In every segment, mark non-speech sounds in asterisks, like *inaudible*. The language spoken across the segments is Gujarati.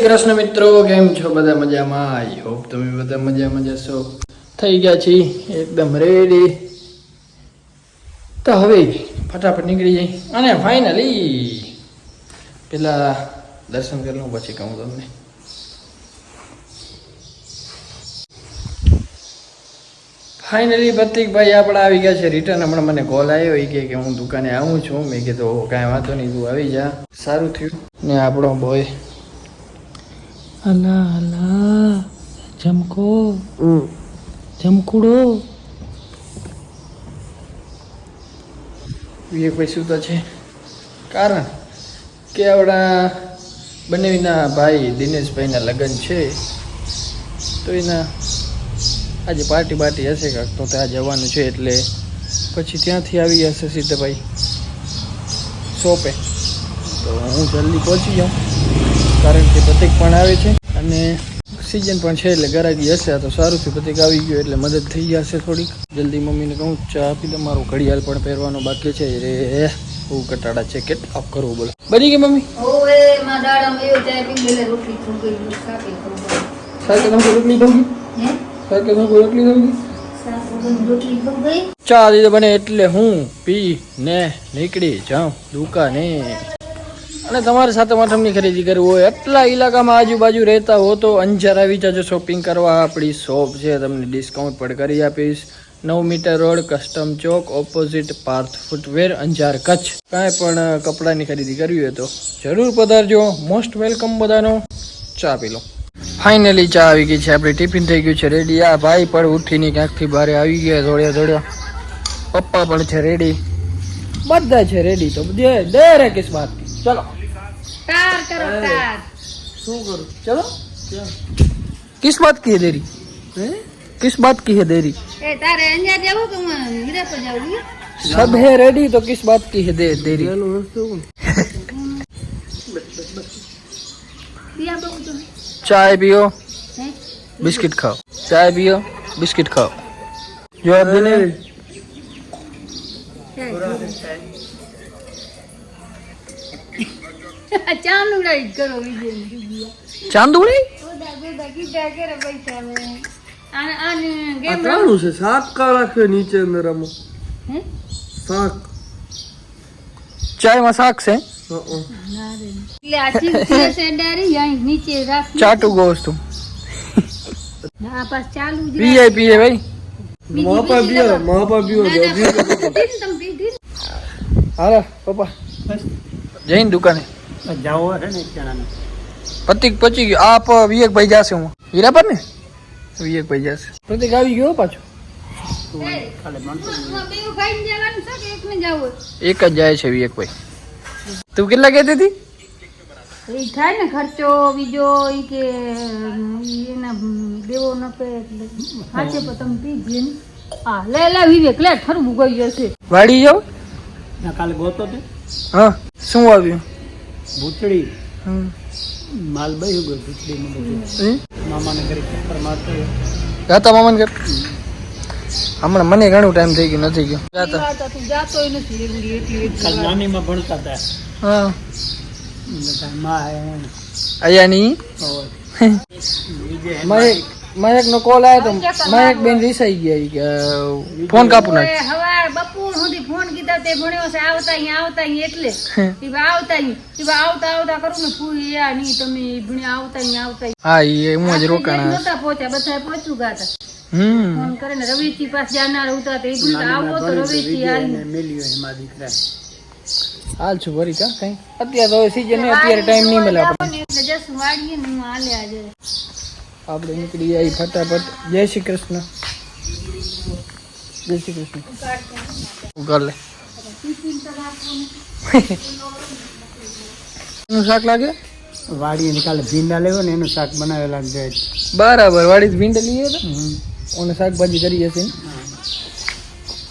કૃષ્ણ મિત્રો, કેમ છો બધા મજામાં? આઈ હોપ તમે બધા મજામાં જશો થઈ ગયા છીએ, એકદમ રેડી તો હવે ફટાફટ નીકળી જઈ અને ફાઇનલી પેલા દર્શન કરી લઉં, પછી કહું તમને. ફાઇનલી પ્રતિકભાઈ આપણા આવી ગયા છે રિટર્ન હમણાં મને કોલ આવ્યો એ કે હું દુકાને આવું છું. મેં કીધું કાંઈ વાંધો નહીં, તું આવી જા. સારું થયું. ને આપણો બોય અલા અલા જમકો. જમકુડો. વિવેક ભાઈ શું છે. કારણ કે આપણા બંનેના ભાઈ દિનેશભાઈના લગ્ન છે તો એના આજે પાર્ટી બાર્ટી હશે કાંક તો ત્યાં જવાનું છે એટલે પછી ત્યાંથી આવી હશે સીધાભાઈ શોપે. તો હું જલ્દી પહોંચી જાઉં. કારણ કે પ્રતિક પણ આવે છે અને સિઝન પણ છે એટલે ગરાગી હશે તો સારું થયું પ્રતિક આવી ગયો એટલે મદદ થઈ જશે થોડીક. જલ્દી મમ્મીને કહું ચા આપી દે મારું ઘડિયાળ પણ પહેરવાનો બાકી છે. રે બહુ કટાડા છે. કેટલા કરવું બોલો. બની ગઈ મમ્મી? રોટલી ખાવું રોટલી ચા દીધો બને એટલે હું પી ને નીકળી જાઉં દુકાને. અને તમારે સાથે મઠમની ખરીદી કરવી હોય, એટલા ઇલાકામાં આજુબાજુ રહેતા હો તો અંજાર આવી જજો શોપિંગ કરવા. આપણી શોપ છે, તમને ડિસ્કાઉન્ટ પણ કરી આપીશ. નવ meter road custom Chowk opposite Parth footwear Anjar Kutch. કાંઈ પણ કપડાની ખરીદી કરવી હોય તો જરૂર પધારજો. મોસ્ટ વેલકમ બધાનો. ચા પી લો. ફાઇનલી ચા આવી ગઈ છે, આપણે ટિફિન થઈ ગયું છે રેડી આ ભાઈ પણ ઉઠીને ક્યાંકથી બહાર આવી ગયા, દોડ્યા દોડ્યા. પપ્પા પણ છે રેડી બધા છે રેડી તો દે દે રે કિસ બાત ચલો. કરો તાર શું કરું ચલો કિસ બાત की है देरी किस बात की है देरी એ તારે અંજાર જવું કે હું હીરાપર જવું सब है रेडी तो किस बात की है दे देरी પિયા બહુ તો चाय पियो હે बिस्किट खाओ चाय पियो बिस्किट खाओ जवाब देने ચાંદુડી? ચાલુ છે શાક કા રાખે નીચે મેરામાં શાક. ચાયમાં શાક છે? ચાટુ ગોસ્તું ના જઈને દુકાને. ને પ્રતિક પચી ગયો. આપ વિવેકભાઈ જાશે હું. હીરા પર ને? વિવેકભાઈ જાશે. પ્રતિક આવી ગયો પાછો. એ, આમાં બેઉ ખાઈને જવાનું છે કે એકને જવું? એક જ જાય છે વિવેકભાઈ. તું કેટલા કહેતી હતી? થાય ને ખર્ચો બીજો ઈ કે એના દેવો ન પે પીજે હા લે લે વિવેક લે ઠરવું ગઈ જશે. વાડી જાવ ના કાલે ગોતો તે. હા શું આવ્યું? ભૂતળી. હમ. માલ બહી ગયો ભૂતળી બધું. મામાને ઘરે ચક્કર મારતો. જાતા મામાને ઘરે? હમણાં મને ઘણું ટાઈમ થઈ ગયો નથી ગયો. જાતા. તું જાતો નથી કાલ નાનીમાં ભણતા હતા. હા. માં આયા ને. અહીંયાની હોય. વિજય મયક મયકનો કોલ આવ્યો તો મહેક બેન રીસાઈ ગયા ફોન કાપુ નાખ બપોર સુધી ફોન તે ભણ્યો છે આવતા અહીંયા આવતા અહીંયા એટલે. આવતા અહીંયા આવતા આવતા કરું ને ફૂઈ યા ની તમે ભણ્યા આવતા અહીંયા આવતા હા એ હું જ રોકાણ નતા પહોંચ્યા બધા પહોંચું ગાતા. ફોન કરે ને રવિજી પાસે જાનાર હતા તે ભૂલ આવો તો રવિજી આવીને મેલ્યો એમાં દીકરા. હાલ છું ભરી કા કઈ? અત્યારે તો સીઝન અત્યારે ટાઈમ નહીં મળે આપણે એટલે જશું વાળીએ ને હું હાલે આજે. આપણે નીકળી આવી ફટાફટ. જય શ્રી કૃષ્ણ. જય શ્રી કૃષ્ણ. ઉગાડ લે. એનું શાક લાગે? વાડી ને કાલે ભીંડા લેવો ને એનું શાક બનાવેલા જાય બરાબર વાડી ભીંડા લઈએ તો? ઓને શાકભાજી કરી હશે ને?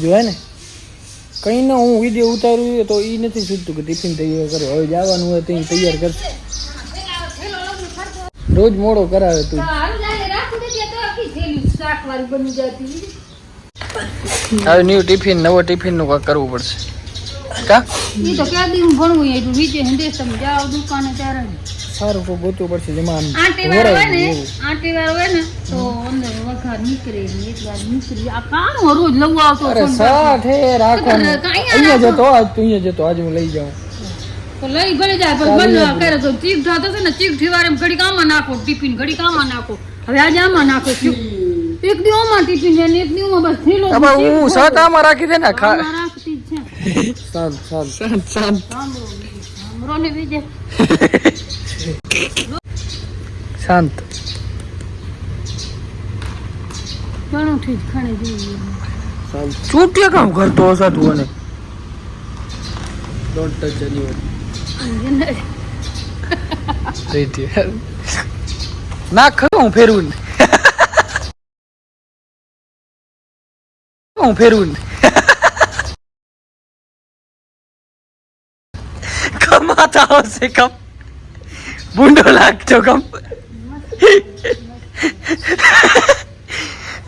જોવાય ને? કઈ ના હું વીડિયો ઉતારું તો એ નથી સૂચતું કે ટિફિન તૈયાર કરો હવે જવાનું હોય તો તૈયાર કરશે. રોજ મોડો કરાવે તું. ત્યાં હવે ન્યુ ટિફિન નવો ટિફિનનું કરવું પડશે. કા? ઈ તો ક્યાં દી હું ભણવું એટલું વિજય હિન્દેશ તમે જાઓ દુકાને ત્યારે. સારું કોઈ ગોતું પડશે જેમાં આંટી વાર હોય ને આંટી વાર હોય ને તો અંદર વઘાર નીકળે ને વાર નીકળી. આ કાણું રોજ લઉં આવતો અરે સાઠ હે રાખવાનું. અહીંયા જતો આજ તું અહીંયા જતો આજ હું લઈ જાઉં. તો લઈ ભલે જાય પણ બંધ કરે તો ચીક થતો છે ને ચીક થીવાર એમ ઘડીક આમાં નાખો ટિફિન ઘડી આમાં નાખો. હવે આજે આમાં નાખો એક દી માં ટિફિન છે ને એક દી માં બસ થેલો હું. આમાં રાખી દે ને ખા રાખતી છે. શાંત શાંત શાંત શાંત શાંત ચૂંટ્યા કામ કરતો હશે તું અને? ડોન્ટ ટચ એનીવન ના ખરું હું ફેરવું ને *laughs* હું ફેરવું ને કમાતા કમ ભૂંડો લાગતો કમ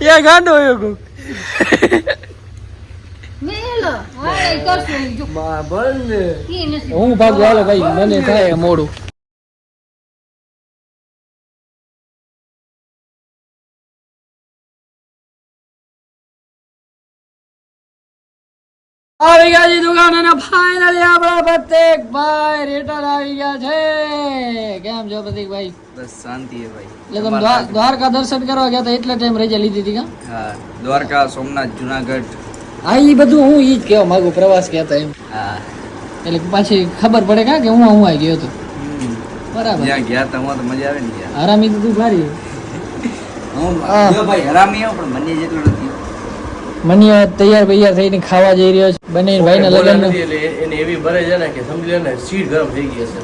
યા ગાંડો હોય કોક હું ભાગું હાલો ભાઈ મને થાય મોડું આવી ગયા છે દુકાન અને ફાઇનલી આપણા પ્રત્યેકભાઈ રિટર્ન આવી ગયા છે. કેમ છો પ્રતિકભાઈ? બસ શાંતિ હે ભાઈ. એટલે તમે દ્વારકા દર્શન કરવા ગયા હતા એટલે ટાઈમ રજા લીધી હતી કા? હા દ્વારકા સોમનાથ જુનાગઢ. હા એ બધું હું ઈ જ કહેવા માંગુ પ્રવાસ કહેતા એમ. હા. એટલે પાછી ખબર પડે કા કે હું હું આવી ગયો હતો? બરાબર. જ્યાં ગયા તા તો મજા આવે ને આરામી તો તું ભારી. હું ભાઈ હરામી પણ મને જેટલું નથી મની તૈયાર બૈયાર થઈને ખાવા જઈ રહ્યો છે. બંને ભાઈના લગ્ન એને એવી ભરે છે ને કે સમજી લે ને સીટ ગરમ થઈ ગઈ હશે.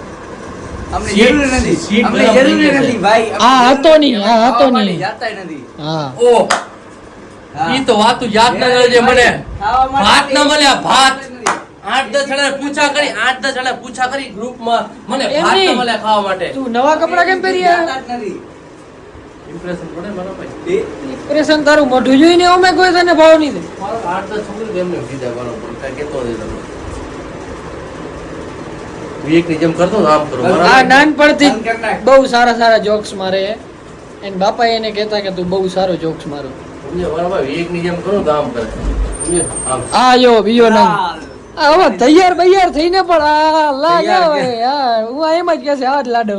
મને. ભાત ના મળ્યા ભાત. આઠ દસ જણા પૂછા કરી આઠ દસ જણા પૂછા કરી ગ્રુપમાં મને એમ ભાત ના નહીં. મળ્યા ખાવા માટે. નવા કપડા કેમ પહેરી જાતા જ નથી. ઇમ્પ્રેશન પડે મારા ભાઈ? ઇમ્પ્રેશન તારું મોઢું જોઈને અમે કોઈ તને ભાવ નહીં દે. મારો આઠ દસ છોકરી એમને કીધા મારો પણ કાંઈ કહેતો તમે વિવેક જેમ કરતો આમ કરો. આ નાનપણથી. બહુ સારા સારા જોક્સ મારે. એન બાપા એને કહેતા કે તું બહુ સારો જોક્સ મારો. સમજ્યો? મારા ભાઈ વિવેકની જેમ કરો કરે. આ બીજો નામ. હવે તૈયાર બૈયાર થઈને પણ આ લાગે હોય. હા હું એમ જ કહેશે આ જ લાડો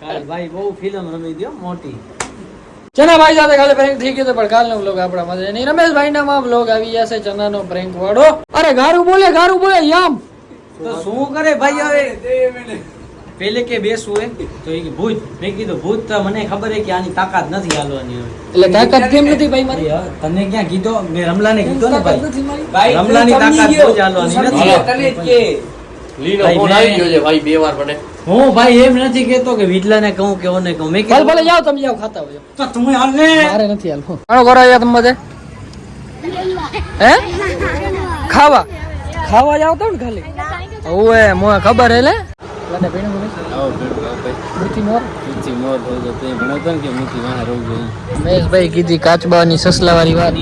કાલ ભાઈ બહુ ફિલ્મ રમી દો મોટી. ચનાભાઈ સાથે કાલે પ્રેન્ક થઈ ગયો તો પણ કાલનો વ્લોગ આપણા માટે નહીં. રમેશભાઈ ના વ્લોગ આવી જશે ચનાનો પ્રેન્ક વાળો. અરે ગારું બોલે ગારું બોલે યામ. તો શું કરે ભાઈ હવે? પેલે કે બેસવું હે તો એ ભૂત. મેં કીધું ભૂત તો મને ખબર હે કે આની તાકાત નથી હાલવાની હવે. એટલે તાકાત કેમ નથી ભાઈ મારી? તને ક્યાં કીધો? મેં રમલાને કીધો ને ભાઈ. રમલાની તાકાત. બહુ જ હાલવાની નથી. તને કે. લીનો ફોન આવી ગયો છે ભાઈ બે વાર મને હું ભાઈ એમ નથી કેતો કે વિટલાને કહું કે ઓને કહું. મેં ભલે ભલે જાઓ તમે જાઓ ખાતા હોય તો તમે હાલ. ને મારે નથી હાલ આનો કરો અહીંયા તમે બધે? હે? ખાવા? ખાવા જાવ તો ને ખાલી? ઓએ મોએ ખબર હે લે લાડે પીણું ભાઈ. મીઠી મોર? મહેશભાઈ કીધી કાચબાની સસલાવાળી વાત.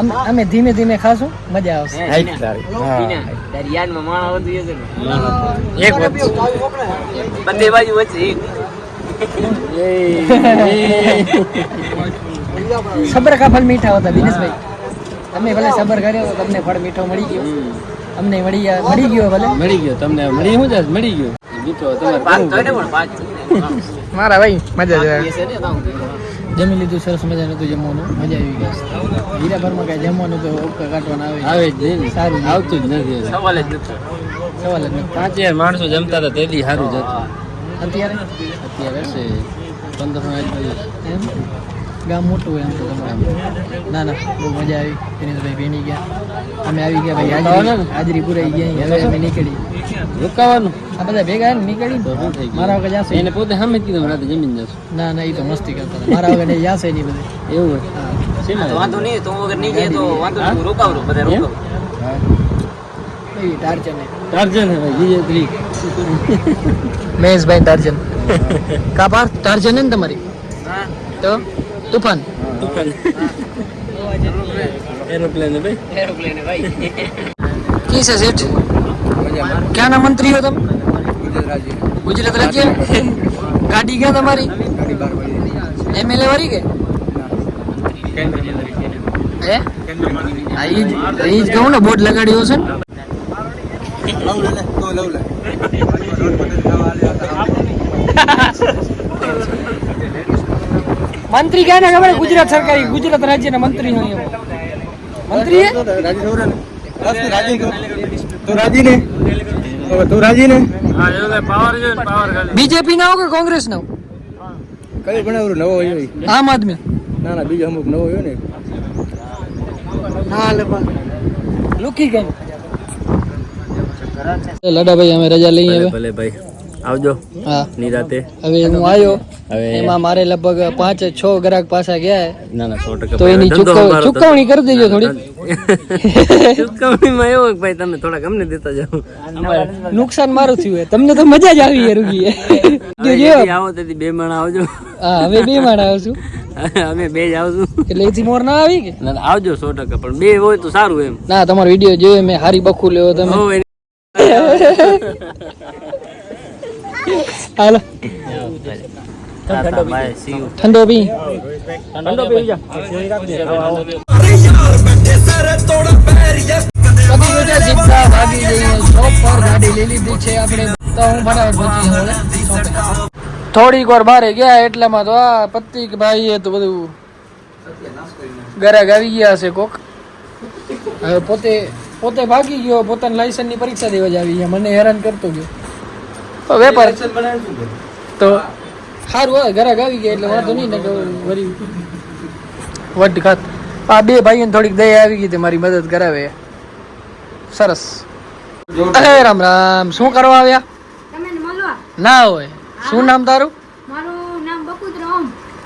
અમે અમે ધીમે ધીમે ખાશું? મજા આવશે. એક બધે બાજુ વચ્ચે સબર કા ફળ મીઠા હોતા દિનેશભાઈ? તમે ભલે સબર કર્યો તમને ફળ મીઠો મળી ગયો. અમને મળી ગયા મળી ગયો ભલે. મળી ગયો. તમને મળી શું જ મળી ગયો. મિત્રો તમારે મારા ભાઈ મજા જ જમી લીધું સરસ મજાનું હતું જમવાનું. મજા આવી ગઈ. હીરાભરમાં કાંઈ જમવાનું તો ઓપકા કાઢવાના આવે. આવે જ નહીં સારું. આવતું જ નથી હવે. સવાલ જ નથી. પાંચ હજાર માણસો જમતા હતા તેથી સારું જ હતું. અત્યારે? અત્યારે છે. પંદર એમ? ગામ મોટું હોય એમ તો તમારા ના ના બહુ મજા આવી. દિનેશભાઈ ભેણી ગયા. અમે આવી ગયા ભાઈ હાજરી. હાજરી પુરાઈ ગયા હવે અમે નીકળી રોકાવાનું? આ બધા ભેગા નીકળી? મારા વગર જાશે. એને પોતે સામે કીધું રાતે જમીન જશું. ના ના એ તો મસ્તી કરતા મારા વગર એ જાશે નહીં બધે. એવું હોય? વાંધો નહીં તો વગર નહીં જાય તો વાંધો નહીં હું બધા રોકાવ. એ ટાર્જન હે ભાઈ જીજે ત્રી મહેશભાઈ ટાર્જન. કાપાર ટાર્જન ને તમારી? તો? તુફાન એરોપ્લેન હે ભાઈ कैसे सेठ क्या नाम मंत्री हो तुम गुजरात राज्य गाड़ी क्या तुम्हारी एमएलए वाली के હે હા ઈ જ ઈ જ કહું ને બોર્ડ લગાડ્યો છે ને મંત્રી ક્યાં ખબર ગુજરાત સરકારી ગુજરાત રાજ્યના મંત્રી હોય મંત્રી બીજેપી ના હો કે કોંગ્રેસ ના? કઈ પણ નવો હોય આમ આદમી ના ના બીજો અમુક નવો હોય ને લુકી કેમ લડાભાઈ અમે રજા લઈએ ભલે ભાઈ આવજો. હા. નિરાતે હવે હું આવ્યો. હવે એમાં મારે લગભગ પાંચ છ ગ્રાહક પાછા ગયા. ના ના સો ટકા તો એની ચૂકવણી કરી દેજો થોડી. *laughs* ચૂકવણીમાં એવું ભાઈ તમે થોડાક અમને દેતા જાઓ. નુકસાન મારું થયું. તમને તો મજા જ આવી હે રૂગી આવો તેથી બે માણા આવજો. હા હવે બે માણા આવશું. *laughs* અમે બે જ આવશું. એટલે એથી મોર ના આવી કે? ના, આવજો સો ટકા પણ બે હોય તો સારું એમ. ના તમારો વીડિયો જોયો મેં હારી બખુ લેવો તમે. *laughs* હાલો. ઠંડો bye, ઠંડો પી. થોડીક વાર બારે ગયા એટલામાં તો આ પતિક ભાઈ એ તો બધું ગરાગ આવી ગયા હશે કોક. હવે પોતે પોતે ભાગી ગયો. પોતાની લાયસન્સની પરીક્ષા દેવા જ આવી ગયા મને હેરાન કરતો ગયો. તો વેપાર. તો સારું હોય ઘરે આવી ગયા એટલે વાંધો નહીં ને કે વળી વટ ખાત. આ બે ભાઈઓને થોડીક દયા આવી ગઈ તે મારી મદદ કરાવે. સરસ. અરે રામ રામ. શું કરવા આવ્યા? ને મળવા? ના હોય. શું નામ તારું?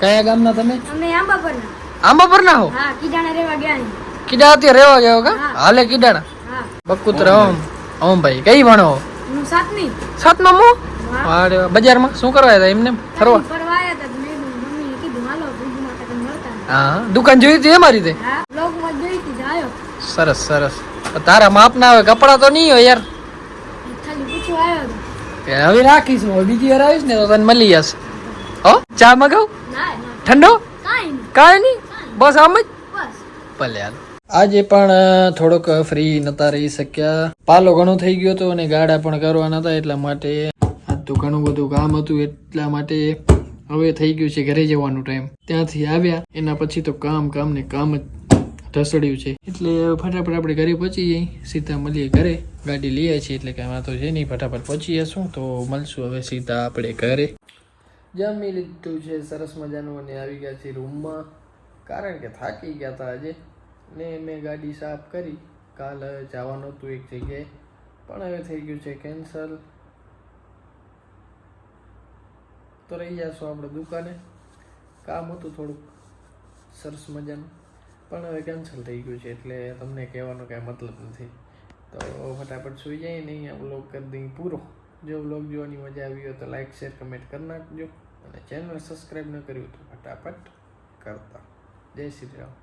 કયા ગામના તમે? અમે આંબાપરના. આંબા પર ના હો રેવા. કીડા અત્યારે રહેવા ગયો કા? હાલે કીડાણા. હા. બકુત્ર ઓમ. ઓમ ભાઈ કઈ ભણો? હું સાતમી મો. વારે બજારમાં? શું કરવા હતા એમને? ફરવા? ફરવા આવ્યા હતા તો મેં કીધું, મમ્મીને કીધું હાલો ભુજ માટે તમે મળતા નહીં." હા દુકાન જોઈ હતી અમારી તે? હા બ્લોગમાં જોઈ હતી તો આવ્યો સરસ. સરસ તારા માપ ના આવે કપડા તો નહીં હોય યાર. હવે રાખીશું. હવે બીજી વાર આવીશ ને તો તને મળી જશે. હો? ચા મગાવ? ઠંડો? કાંઈ નહીં. બસ આમ જ? ભલે હાલો. આજે પણ થોડોક ફ્રી નતા રહી શક્યા. પાલો ઘણો થઈ ગયો હતો અને ગાડા પણ કરવાના હતા એટલા માટે આજ તો ઘણું બધું કામ હતું, એટલા માટે હવે થઈ ગયું છે ઘરે જવાનું ટાઈમ ત્યાંથી આવ્યા, એના પછી તો કામ કામ ને કામ જ ઢસડ્યું છે. એટલે ફટાફટ આપણે ઘરે પહોંચી જઈએ સીધા મળીએ ઘરે. ગાડી લઈએ છીએ, એટલે કાંઈ વાંધો છે નહીં. ફટાફટ પહોંચી જશું તો મળશું હવે સીધા આપણે ઘરે. જમી લીધું છે, સરસ મજાનું, અને આવી ગયા છીએ રૂમમાં કારણ કે થાકી ગયા હતા આજે. ને મેં ગાડી સાફ કરી. કાલ જવાનું હતું એક જગ્યાએ, પણ હવે થઈ ગયું છે કેન્સલ. તો રહી જશું આપણે દુકાને. કામ હતું થોડુંક સરસ મજાનું, પણ હવે કેન્સલ થઈ ગયું છે, એટલે તમને કહેવાનો કાંઈ મતલબ નથી. તો ફટાફટ સુઈ જાય નહીં આ બ્લોગ કરી દઈ પૂરો. જો બ્લોગ જોવાની મજા આવી હોય તો લાઈક શેર કમેન્ટ કરી નાખજો. અને ચેનલ સબસ્ક્રાઈબ ન કર્યું તો ફટાફટ કરતા. જય શ્રી રામ.